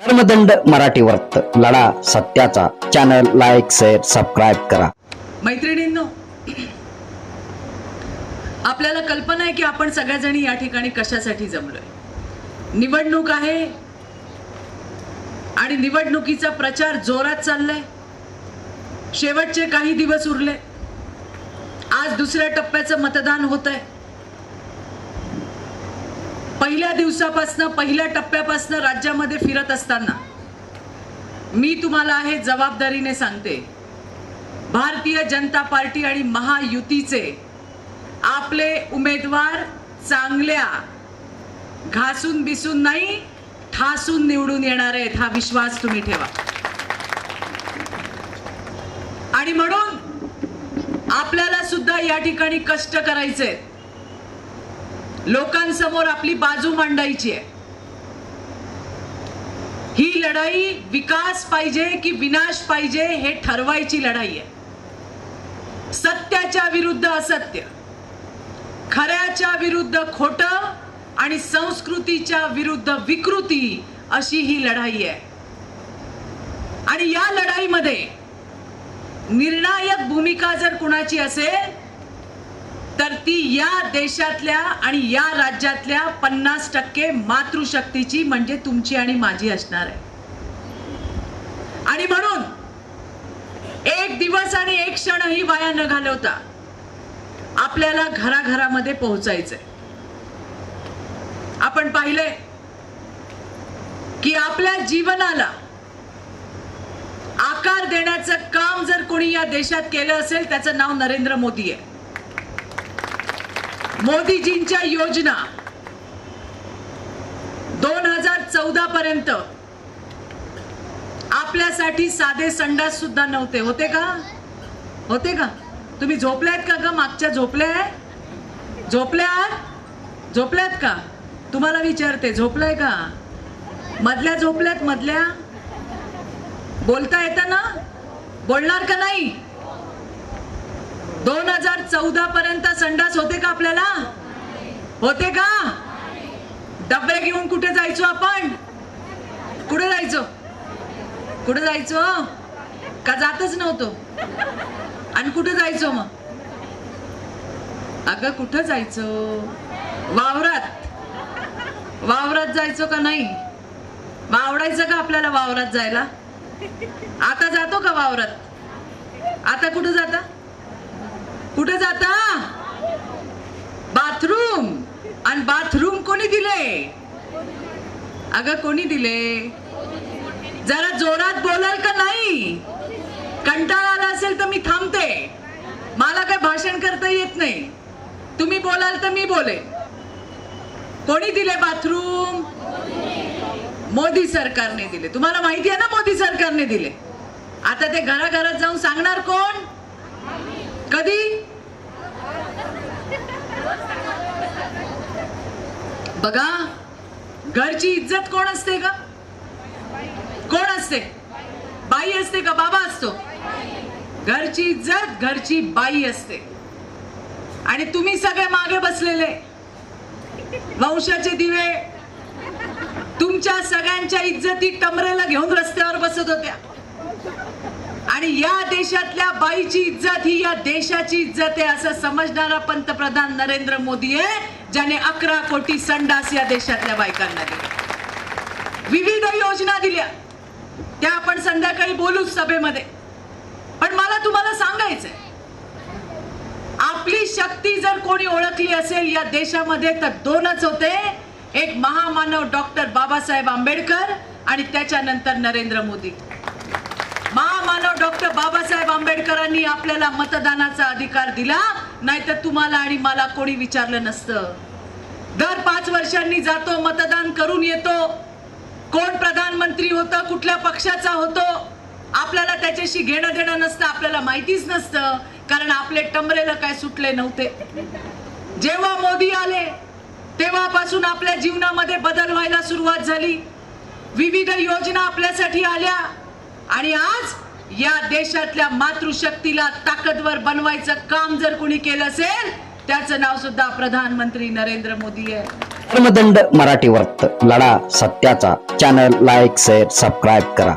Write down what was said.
कर्मदंड मराठी वर्त लढा सत्याचा. चॅनल लाईक शेअर सबस्क्राईब करा. मैत्रिणींनो आपल्याला कल्पना आहे की आपण सगळ्याजणी या ठिकाणी कशासाठी जमलोय. निवडणूक आहे आणि निवडणुकीचा प्रचार जोरात चाललाय. शेवटचे काही दिवस उरले. आज दुसऱ्या टप्प्याचं मतदान होत आहे पहिल्या दिवसापासनं पहिल्या टप्प्यापासनं राज्यामध्ये फिरत असताना मी तुम्हाला हे जबाबदारीने सांगते. भारतीय जनता पार्टी आणि महायुतीचे आपले उमेदवार चांगल्या घासून बिसून नाही ठासून निवडून येणार आहेत हा विश्वास तुम्ही ठेवा. आणि म्हणून आपल्याला सुद्धा या ठिकाणी कष्ट करायचे आहेत लोकांसमोर आपली बाजू मांडायची आहे. ही लढाई विकास पाहिजे की विनाश पाहिजे हे ठरवायची लढाई आहे. सत्याच्या विरुद्ध असत्य खऱ्याच्या विरुद्ध खोट आणि संस्कृतीच्या विरुद्ध विकृती अशी ही लढाई आहे. आणि या लढाईमध्ये निर्णायक भूमिका जर कुणाची असेल तर ती या देशातल्या आणि या राज्यातल्या पन्नास टक्के मातृशक्तीची म्हणजे तुमची आणि माझी असणार आहे. आणि म्हणून एक दिवस आणि एक क्षणही वाया न घालवता आपल्याला घराघरामध्ये पोहोचायचंय. आपण पाहिले की आपल्या जीवनाला आकार देण्याचं काम जर कोणी या देशात केलं असेल त्याचं नाव नरेंद्र मोदी आहे. मोदीजींच्या योजना. दोन हजार चौदा पर्यंत. आपल्यासाठी साधे संडास सुद्धा नव्हते. होते का? होते का? तुम्ही झोपल्यात का ग? मागच्या झोपल्या झोपल्यात? झोपल्यात का? तुम्हाला विचारते झोपलाय का? मधल्या झोपल्यात मधल्या? बोलता येतं ना? बोलणार का नाही? चौदा पर्यंत संडास होते का आपल्याला? होते का? डबे घेऊन कुठे जायचो आपण? कुठे जायचो? कुठे जायचो? का जातच नव्हतो? आणि कुठे जायचो मग? अगं कुठं जायचो? वावरात. वावरात जायचो का नाही? आवडायचं का आपल्याला वावरात जायला? आता जातो का वावरात? आता कुठं जाता? कुठं जाता? बाथरूम आणि बाथरूम कोणी दिले? अगं कोणी दिले? जरा जोरात बोलाल का नाही? कंटाळा आला असेल तर मी थांबते. मला काय भाषण करता येत नाही. तुम्ही बोलाल तर मी बोले कोणी दिले बाथरूम मोदी सरकारने दिले. तुम्हाला माहिती आहे ना मोदी सरकारने दिले. आता ते घराघरात जाऊन सांगणार कोण? कधी? बघा घरची इज्जत कोण असते का कोण असते? बाई असते का बाबा असतो? घरची इज्जत घरची बाई असते. आणि तुम्ही सगळे मागे बसलेले. वंशाचे दिवे. तुमच्या सगळ्यांच्या इज्जती कमरेला घेऊन रस्त्यावर बसत होत्या. आणि या देशातल्या बाईची इज्जत ही या देशाची इज्जत आहे असं समजणारा पंतप्रधान नरेंद्र मोदी आहे ज्याने अकरा कोटी संडास या देशातल्या बायकांना दिले. विविध योजना दिल्या. त्या आपण संध्याकाळी बोलू सभेमध्ये. पण मला तुम्हाला सांगायचंय आपली शक्ती जर कोणी ओळखली असेल या देशामध्ये तर दोनच होते. एक महामानव डॉक्टर बाबासाहेब आंबेडकर आणि त्याच्यानंतर नरेंद्र मोदी. मानव डॉक्टर बाबासाहेब आंबेडकरांनी आपल्याला मतदानाचा अधिकार दिला नाहीतर तुम्हाला आणि मला कोणी विचारलं नसतं. दर पाच वर्षांनी जातो मतदान करून येतो. कोण प्रधानमंत्री होतं कुठल्या पक्षाचा होतो आपल्याला त्याच्याशी घेणं देणं नसतं आपल्याला माहितीच नसतं कारण आपले टमरेला काय सुटले नव्हते. जेव्हा मोदी आले तेव्हापासून आपल्या जीवनामध्ये बदल व्हायला सुरुवात झाली. विविध योजना आपल्यासाठी आल्या. आणि आज या देशातल्या मातृशक्तीला ताकदवर बनवायचं काम जर कोणी केलं असेल त्याचं नाव सुद्धा प्रधानमंत्री नरेंद्र मोदी आहे. धर्मदंड मराठी वर्त लढा सत्याचा. चॅनल लाईक शेअर सबस्क्राईब करा.